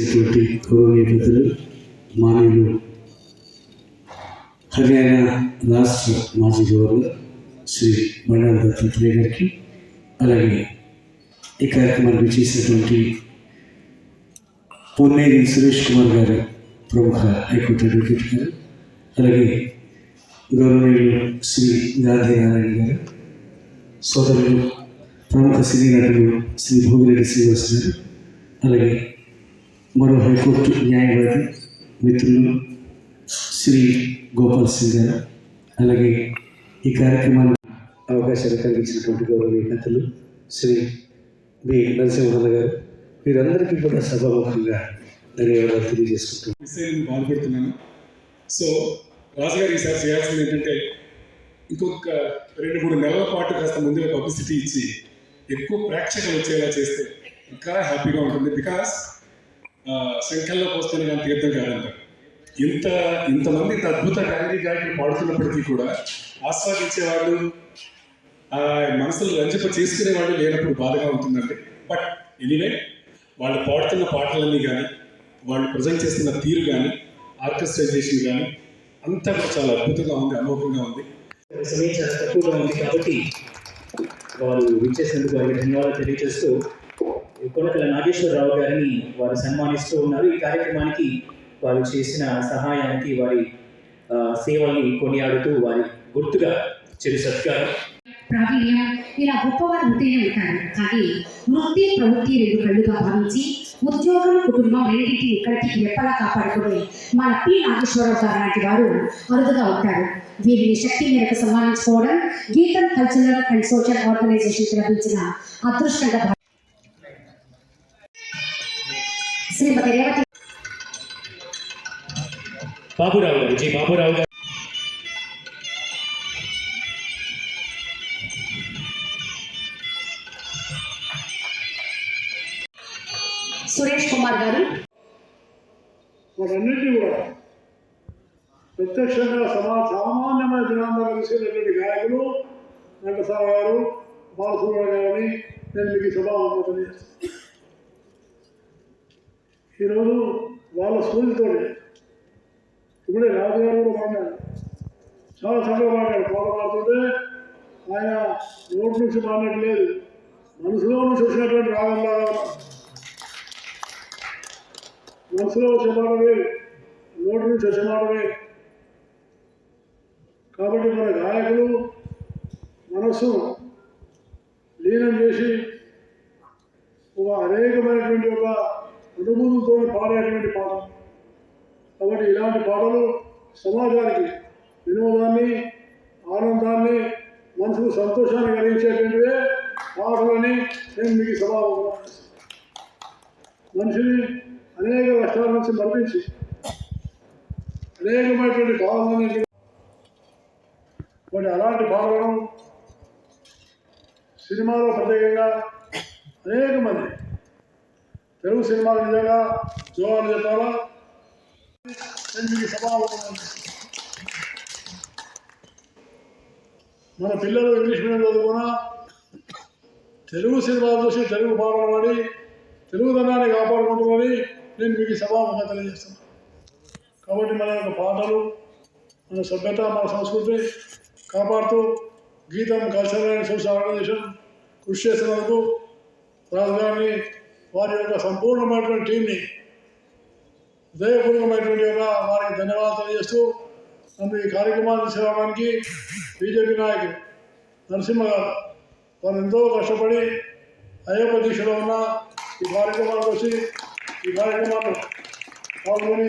చేసినటువంటి గౌరవనీయ పెద్దలు మానవులు హర్యానా రాష్ట్ర మాజీ గవర్నర్ శ్రీ బండారు దత్తాత్రేయ గారికి అలాగే ఈ కార్యక్రమానికి చేసినటువంటి పొన్నేరి సురేష్ కుమార్ గారు ప్రముఖ హైకోర్టు అడ్వకేట్ గారు అలాగే గౌరవనీయులు శ్రీ గాంధీ నారాయణ గారు సోదరులు ప్రముఖ సినీ నటులు శ్రీ భోగిరెడ్డి శ్రీనివాస్ గారు అలాగే మరో హైకోర్టు న్యాయవాది మిత్రులు శ్రీ గోపాల్ సింగ్ గారు అలాగే ఈ కార్యక్రమానికి అవకాశాలు కలిగించినటువంటి గౌరవనీయతలు శ్రీ బి నరసింహన్న గారు వీరందరికీ కూడా సభాముఖంగా ధన్యవాదాలు తెలియజేసుకుంటున్నాను. మిస్సైల్ని బాధపడుతున్నాను. సో రాజుగారు ఈసారి చేయాల్సింది ఏంటంటే ఇంకొక రెండు మూడు నెలల పాటు కాస్త ముందుగా పబ్లిసిటీ ఇచ్చి ఎక్కువ ప్రేక్షకులు వచ్చేలా చేస్తే ఇంకా హ్యాపీగా ఉంటుంది. బికాస్ సంఖ్యల్లో పోస్తేనే కానీ తీర్థం కాదంట. ఇంత ఇంతమంది ఇంత అద్భుత గాయని గాయకులు పాడుతున్నప్పటికీ కూడా ఆస్వాదించే వాళ్ళు ఆ మనసులు రంజింప చేసుకునేవాళ్ళు లేనప్పుడు బాధగా ఉంటుందండి. బట్ ఎనీవే వాళ్ళు పాడుతున్న పాటలన్నీ కానీ వాళ్ళు ప్రజెంట్ చేస్తున్న తీరు కానీ ఆర్కెస్ట్రైజేషన్ కానీ అంతా కూడా చాలా అద్భుతంగా ఉంది అమోఘంగా ఉంది. సమయం చాలా తక్కువగా ఉంది కాబట్టి వారు విచ్చేసినందుకు వారికి ధన్యవాదాలు తెలియజేస్తూ కొనకల నాగేశ్వరరావు గారిని వారు సన్మానిస్తూ ఉన్నారు. ఈ కార్యక్రమానికి వారు చేసిన సహాయానికి వారి సేవల్ని కొనియాడుతూ వారి గుర్తుగా చిరు సత్కారం. ప్రావీణ్యం ఇలా గొప్పవారు ఉంటేనే ఉంటారు కానీ వృత్తి ప్రవృత్తి రెండు కళ్ళుగా భావించి ఉద్యోగం కుటుంబం రెండింటిని కంటికి రెప్పలా కాపాడుకునే మన పి. నాగేశ్వరరావు గారు లాంటి వారు అరుదుగా ఉంటారు. వీరిని శక్తి మేరకు సన్మానించుకోవడం గీతం కల్చరల్ అండ్ సోషల్ ఆర్గనైజేషన్ లభించిన అదృష్టంగా శ్రీమతి రేవతి. బాబురావు గారు జి బాబురావు గారు. సురేష్ కుమార్ గారు. వాటన్నిటినీ కూడా ప్రత్యక్షంగా సమా సామాన్యమైన జనాంలో కలిసినటువంటి గాయకులు ఘంటసాల గారు బాలసుబ్రహ్మణ్య గారిని నేను మీకు చేస్తాను. ఈరోజు వాళ్ళ స్ఫూర్తితోనే ఇప్పుడే రాజుగారు కూడా మాట్లాడారు చాలా చక్కగా మాట్లాడు పాట ఆయన నోటి నుంచి మాట్లాడలేదు మనసులో నుంచి వచ్చినటువంటి రాగంలాగా మనసులో వచ్చే మాటమే నోటి నుంచి వచ్చే మాటమే కాబట్టి మన గాయకులు మనస్సు లీనం చేసి ఒక అనేకమైనటువంటి ఒక అనుభూతితో పాడేటువంటి పాట. కాబట్టి ఇలాంటి పాటలు సమాజానికి వినోదాన్ని ఆనందాన్ని మనసుకు సంతోషాన్ని కలిగించేటువంటివే పాటలని నేను మీకు సలహా మనిషిని అనేక కష్టాల నుంచి మరణించి అనేకమైనటువంటి భావాలని కొన్ని అలాంటి భావాలను సినిమాలో ప్రత్యేకంగా అనేక మంది తెలుగు సినిమాలు నిజంగా జోహాలు చెప్పాలా? నేను మన పిల్లలు ఇంగ్లీష్ మీడియం చదువుకున్నా తెలుగు సినిమాలు చూసి తెలుగు పాటలు పాడి తెలుగుదనాన్ని కాపాడుకుంటున్నది నేను మీకు సభాముఖంగా తెలియజేస్తున్నాను కాబట్టి మన యొక్క పాటలు మన సభ్యత మన సంస్కృతి కాపాడుతూ గీతం కల్చరల్ అండ్ సోషల్ ఆర్గనైజేషన్ కృషి చేసినందుకు రాజధాని వారి యొక్క సంపూర్ణమైనటువంటి టీంని హృదయపూర్వకమైనటువంటి యొక్క వారికి ధన్యవాదాలు తెలియజేస్తూ నన్ను ఈ కార్యక్రమాన్ని తీసుకురావడానికి బీజేపీ నాయకులు నరసింహ గారు వారు ఎంతో కష్టపడి అయ్యప్ప దీక్షలో ఉన్న ఈ కార్యక్రమానికి వచ్చి ఈ కార్యక్రమాన్ని పాల్గొని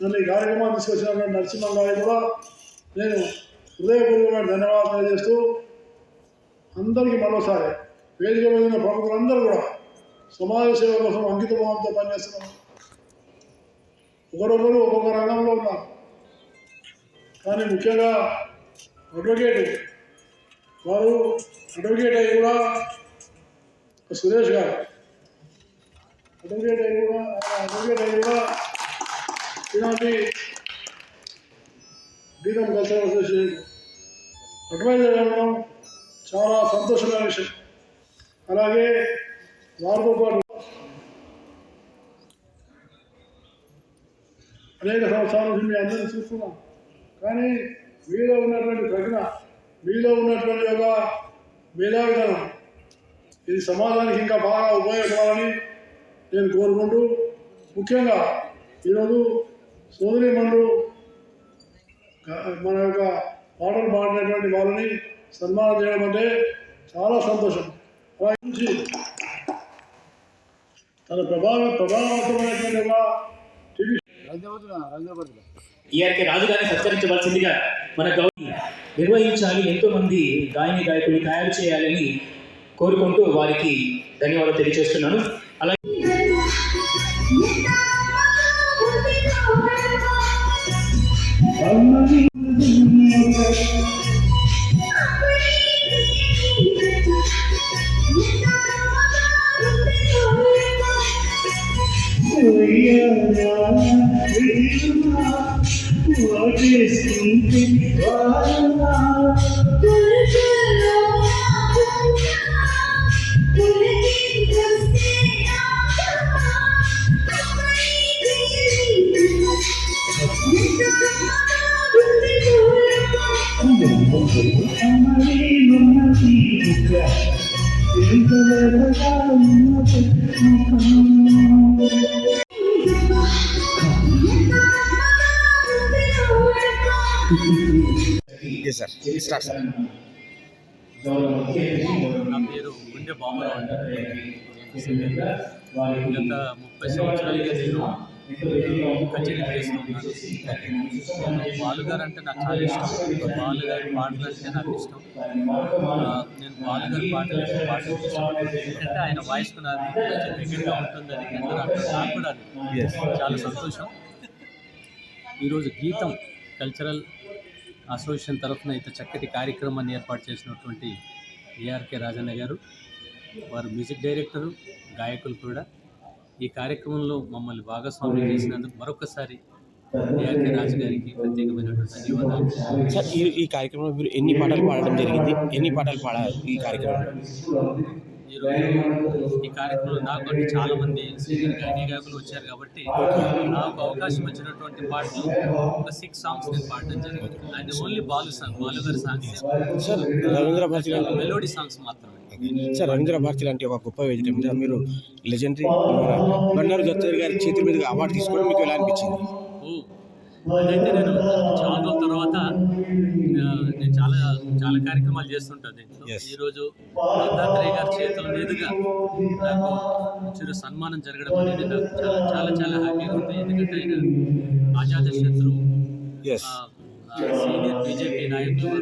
నన్ను ఈ కార్యక్రమాన్ని తీసుకొచ్చిన నరసింహ గారికి కూడా నేను హృదయపూర్వకమైన ధన్యవాదాలు తెలియజేస్తూ అందరికీ మరోసారి వేదిక మీద ప్రముఖులందరూ కూడా సమాజ సేవ కోసం అంకిత భావంతో పనిచేస్తున్నాం ఒకరొకరు ఒక్కొక్క రంగంలో ఉన్నారు. కానీ ముఖ్యంగా అడ్వకేట్ వారు అడ్వకేట్ అయ్యి కూడా సురేష్ గారు. అడ్వకేట్ అయ్యి కూడా అడ్వకేట్ అయ్యి కూడా ఇలాంటి గీతం కల్చరల్ అసోసియేషన్ అడ్వైజర్ అవ్వడం చాలా సంతోషమైన విషయం. అలాగే వారితో పాటు అనేక సంవత్సరాల నుంచి మీ అందరినీ చూస్తున్నాం. కానీ మీలో ఉన్నటువంటి ప్రజ్ఞ మీలో ఉన్నటువంటి ఒక మేధావితనం ఇది సమాజానికి ఇంకా బాగా ఉపయోగపడాలని నేను కోరుకుంటూ ముఖ్యంగా ఈరోజు సోదరి మండు మన యొక్క పాటలు పాడినటువంటి వాళ్ళని సన్మానం చేయడం అంటే చాలా సంతోషం. అలా ప్రభావ ప్రభావవంతమైనటువంటి ఈఆర్కే రాజు గారిని సత్కరించవలసిందిగా మన గౌరవం నిర్వహించాలి. ఎంతో మంది గాయని గాయకుల్ని తయారు చేయాలని కోరుకుంటూ వారికి ధన్యవాదాలు తెలియజేస్తున్నాను. అలాగే సార్ స్టార్ట్ సార్ నా పేరు గుండె బామరావు అంటారు గత ముప్పై సంవత్సరాలుగా నేను కచేరీ చేస్తున్నాను బాలుగారు అంటే నాకు చాలా ఇష్టం. బాలుగారి పాటలు అంటే నాకు ఇష్టం. నేను బాలుగారి పాటలు పాటలు ఎందుకంటే ఆయన వాయిస్ నాకు కొంచెం దగ్గరగా ఉంటుందని అందరూ అంటారు. నాకు కూడా అది చాలా సంతోషం. ఈరోజు గీతం కల్చరల్ అసోసియేషన్ తరఫున ఇంత చక్కటి కార్యక్రమాన్ని ఏర్పాటు చేసినటువంటి ఏఆర్కే రాజన్న గారు వారు మ్యూజిక్ డైరెక్టరు గాయకులు కూడా. ఈ కార్యక్రమంలో మమ్మల్ని భాగస్వామ్యం చేసినందుకు మరొకసారి ఏఆర్కే రాజు గారికి ప్రత్యేకమైనటువంటి ధన్యవాదాలు. సార్ ఈ ఈ కార్యక్రమంలో మీరు ఎన్ని పాటలు పాడడం జరిగింది? ఎన్ని పాటలు పాడారు ఈ కార్యక్రమంలో? ఈరోజు ఈ కార్యక్రమంలో నాకు అంటే చాలా మంది సీనియర్ గాయకులు వచ్చారు కాబట్టి నాకు అవకాశం వచ్చినటువంటి పాటలు ఒక సిక్స్ సాంగ్స్ నేను పాడడం జరిగింది. అది ఓన్లీ బాలు సాంగ్ బాలు గారి songs sir Ravindra Bharati melody songs మాత్రమే. సార్ రవీంద్ర భారతి లాంటి ఒక గొప్ప వేదిక మీరు లెజెండరీ బండారు దత్తర్ గారి చేతుల మీదుగా అవార్డు తీసుకోవడం మీకు ఎలా అనిపించింది? ఓ అదైతే నేను చాలా తర్వాత చాలా చాలా కార్యక్రమాలు చేస్తుంటాను దీంట్లో. Yes. ఈరోజు దత్తాత్రేయ గారి చేతుల మీదుగా నాకు చిరు సన్మానం జరగడం అనేది నాకు చాలా చాలా చాలా హ్యాపీగా ఉంది. ఎందుకంటే ఆయన ఆజాద శత్రు ఎస్ సీనియర్ బీజేపీ నాయకులు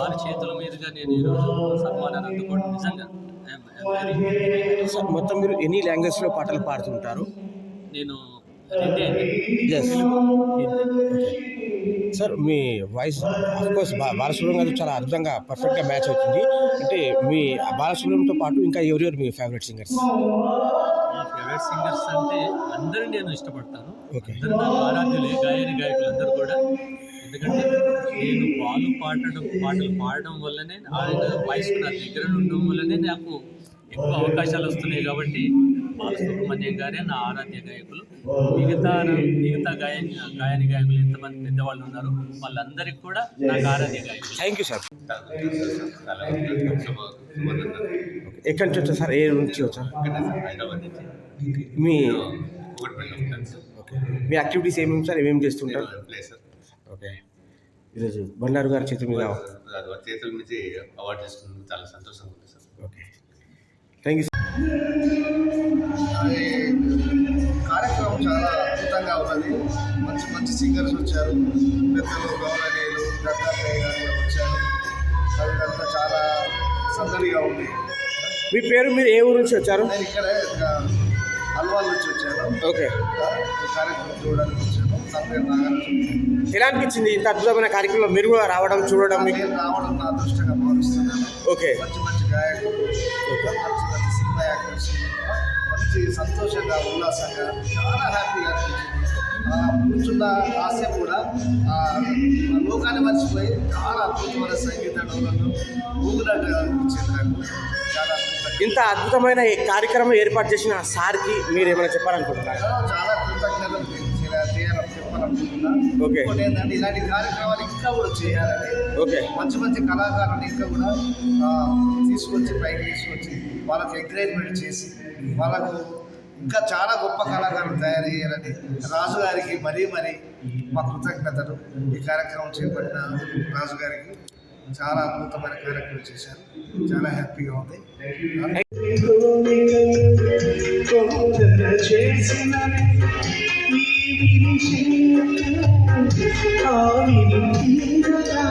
వారి చేతుల మీదుగా నేను ఈరోజు సన్మానాన్ని అందుకోవడం నిజంగా మొత్తం మీరు ఎన్ని లాంగ్వేజ్లో పాటలు పాడుతుంటారు? నేను సార్ మీ వాయిస్ కోర్స్ బాలసుబ్రహ్మణ్యం గారు చాలా అద్భుతంగా పర్ఫెక్ట్గా మ్యాచ్ అవుతుంది. అంటే మీ బాలసుబ్రహ్మణ్యంతో పాటు ఇంకా ఎవరెవరు మీ ఫేవరెట్ సింగర్స్ ఫేవరెట్ సింగర్స్ అంటే అందరిని నేను ఇష్టపడతాను. ఓకే అందరూ నాకు ఆరాధ్యులే గాయని గాయకులు అందరూ కూడా. ఎందుకంటే నేను పాలు పాడడం పాటలు పాడడం వల్లనే ఆయన వాయిస్ నా దగ్గర ఉండడం వల్లనే నాకు ఎక్కువ అవకాశాలు వస్తున్నాయి కాబట్టి బాలసుబ్రహ్మణ్యం గారే నా ఆరాధ్య గాయకులు. మిగతా మిగతా గాయని గాయని గాయకులు ఎంతమంది పెద్దవాళ్ళు ఉన్నారు వాళ్ళందరికీ కూడా నాకు ఆరాధ్య గాయకులు. Thank you sir. ఎక్కడి నుంచి వచ్చారు సార్? ఏ నుంచి వచ్చారు? మీ మీ యాక్టివిటీస్ ఏమేమి సార్? ఏమేమి చేస్తుంటారు? ఓకే. ఈరోజు బండారు గారి చేతి మీద చేతుల నుంచి అవార్డు చేసుకున్నందుకు చాలా సంతోషంగా ఉంది సార్. ఓకే. థ్యాంక్ యూ కార్యక్రమం చాలా అద్భుతంగా ఉన్నది. మంచి మంచి సింగర్స్ వచ్చారు. పెద్దలు గౌరవనీయులు దత్తాత్రేయ గారు వచ్చారు. అదంతా చాలా సందడిగా ఉంది. మీ పేరు మీరు ఏ ఊరు నుంచి వచ్చారు? నేను ఇక్కడ అల్వాల్ నుంచి వచ్చాను. ఓకే. ఈ కార్యక్రమం చూడడానికి ఎలా అనిపించింది ఇంత అద్భుతమైన కార్యక్రమంలో మీరు కూడా రావడం చూడడం? మీకు రావడం నా అదృష్టంగా భావిస్తున్నాను. ఓకే. మంచి మంచి గాయకులు మంచి మంచి సినిమా యాక్టర్స్ మంచి సంతోషంగా ఉల్లాసంగా చాలా హ్యాపీగా కూర్చున్న హాస్యం కూడా లోకాన్ని మర్చిపోయి చాలా అద్భుతమైన సంగీత డోలను ఊగినట్టుగా అనిపించింది నాకు. చాలా ఇంత అద్భుతమైన కార్యక్రమం ఏర్పాటు చేసిన సార్కి మీరు ఏమైనా చెప్పాలనుకుంటున్నారు? చాలా కృతజ్ఞతలు. చేయాలి చెప్పాలి చెప్పాలనుకుంటున్నా ఓకే. ఇంకోటి ఏంటంటే ఇలాంటి కార్యక్రమాలు ఇంకా కూడా చేయాలని ఓకే. మంచి మంచి కళాకారులను ఇంకా కూడా తీసుకొచ్చి పైకి తీసుకొచ్చి వాళ్ళకి ఎంకరేజ్మెంట్ చేసి వాళ్ళకు ఇంకా చాలా గొప్ప కళాకారులు తయారు చేయాలని రాజు గారికి మరీ మరీ మా కృతజ్ఞతలు. ఈ కార్యక్రమం చేపట్టిన రాజు గారికి చాలా అద్భుతమైన కార్యక్రమం చేశారు. చాలా హ్యాపీగా ఉంది. చేసిన ఆవిరి తీరగా